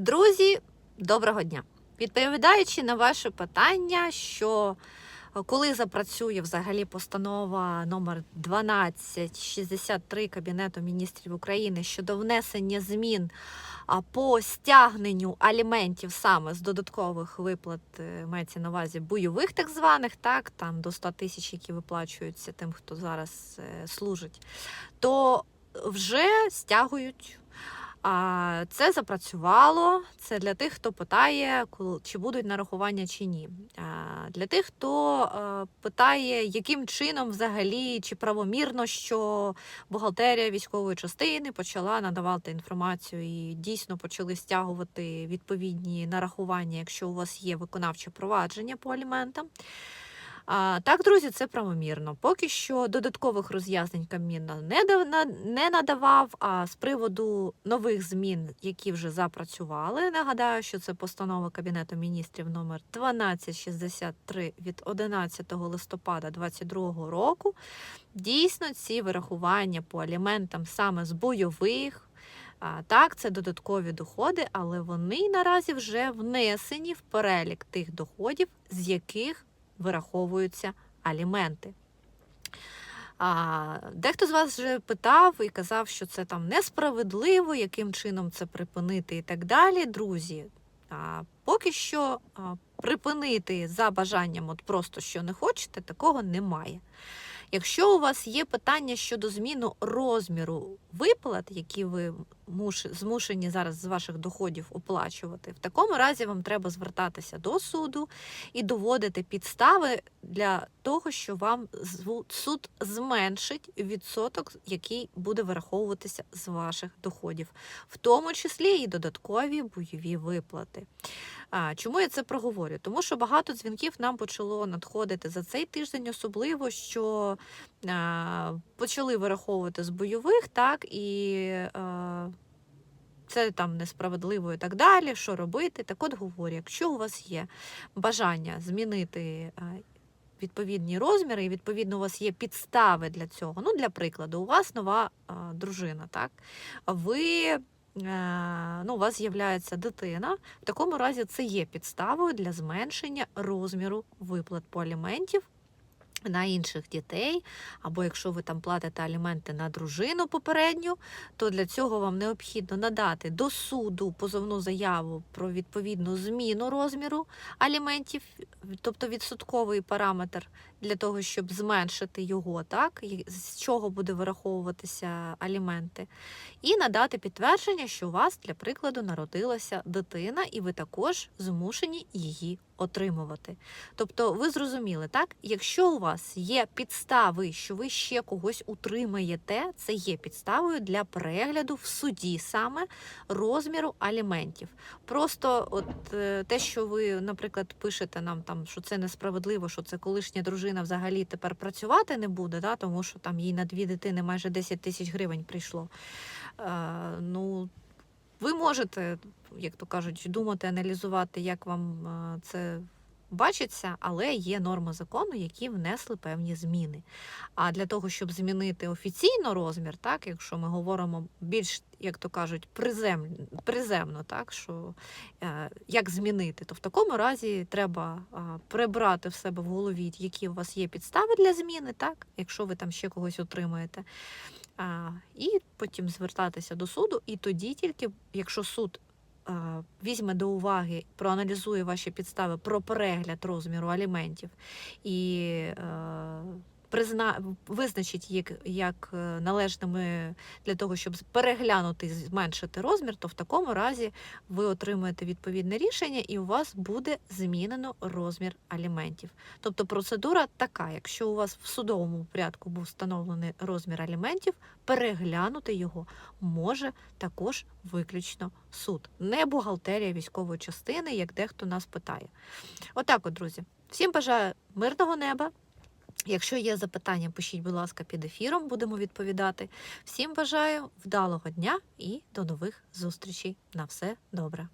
Друзі, доброго дня! Відповідаючи на ваше питання, що е, коли запрацює взагалі постанова номер 1263 Кабінету міністрів України щодо внесення змін по стягненню аліментів саме з додаткових виплат, е, мається на увазі бойових так званих, так, там до 100 тисяч, які виплачуються тим, хто зараз е, служить, то вже стягують. А це запрацювало. Це для тих, хто питає, чи будуть нарахування чи ні. А, Для тих, хто е, питає, яким чином взагалі чи правомірно, що бухгалтерія військової частини почала надавати інформацію і дійсно почали стягувати відповідні нарахування, якщо у вас є виконавче провадження по аліментам. А, так, друзі, це правомірно. Поки що додаткових роз'яснень Кабмін не, надавав. А з приводу нових змін, які вже запрацювали, нагадаю, що це постанова Кабінету міністрів номер 1263 від 11 листопада 2022 року. Дійсно, ці вирахування по аліментам саме з бойових. А, так, це додаткові доходи, але вони наразі вже внесені в перелік тих доходів, з яких вираховуються аліменти. А, дехто з вас вже питав і казав, що це там несправедливо, яким чином це припинити і так далі. Друзі, а, поки що а, припинити за бажанням, от просто що не хочете, такого немає. Якщо у вас є питання щодо зміну розміру виплат, які ви змушені зараз з ваших доходів оплачувати, в такому разі вам треба звертатися до суду і доводити підстави для того, що вам суд зменшить відсоток, який буде вираховуватися з ваших доходів, в тому числі і додаткові бойові виплати. А, чому я це проговорю? Тому що багато дзвінків нам почало надходити за цей тиждень, особливо що а, почали вираховувати з бойових, так і. А, це там несправедливо і так далі. Що робити? Так от говорю, якщо у вас є бажання змінити відповідні розміри, і відповідно у вас є підстави для цього. Ну, для прикладу, у вас нова а, дружина, так? Ви. е, Ну, у вас з'являється дитина. В такому разі це є підставою для зменшення розміру виплат по аліментів на інших дітей, або якщо ви там платите аліменти на дружину попередню, то для цього вам необхідно надати до суду позовну заяву про відповідну зміну розміру аліментів, тобто відсотковий параметр для того, щоб зменшити його, так з чого буде вираховуватися аліменти, і надати підтвердження, що у вас, для прикладу, народилася дитина, і ви також змушені її отримувати. Тобто, ви зрозуміли, так? Якщо у вас є підстави, що ви ще когось утримаєте, це є підставою для перегляду в суді саме розміру аліментів. Просто от е, те, що ви, наприклад, пишете нам там, що це несправедливо, що це колишня дружина взагалі тепер працювати не буде, да, тому що там їй на дві дитини майже 10 тисяч гривень прийшло. Е, ну, ви можете, як то кажуть, думати, аналізувати, як вам е, це бачиться, але є норми закону, які внесли певні зміни. А для того, щоб змінити офіційно розмір, так, якщо ми говоримо більш, як то кажуть, призем, приземно, так, що е, як змінити, то в такому разі треба прибрати в себе в голові, які у вас є підстави для зміни, так, якщо ви там ще когось отримаєте. І потім звертатися до суду, і тоді тільки, якщо суд візьме до уваги, проаналізує ваші підстави про перегляд розміру аліментів і е, призна... визначить їх як е, належними для того, щоб переглянути і зменшити розмір, то в такому разі ви отримуєте відповідне рішення, і у вас буде змінено розмір аліментів. Тобто процедура така: якщо у вас в судовому порядку був встановлений розмір аліментів, переглянути його може також виключно суд, не бухгалтерія військової частини, як дехто нас питає. Отак, от, друзі. Всім бажаю мирного неба. Якщо є запитання, пишіть, будь ласка, під ефіром, будемо відповідати. Всім бажаю вдалого дня і до нових зустрічей. На все добре.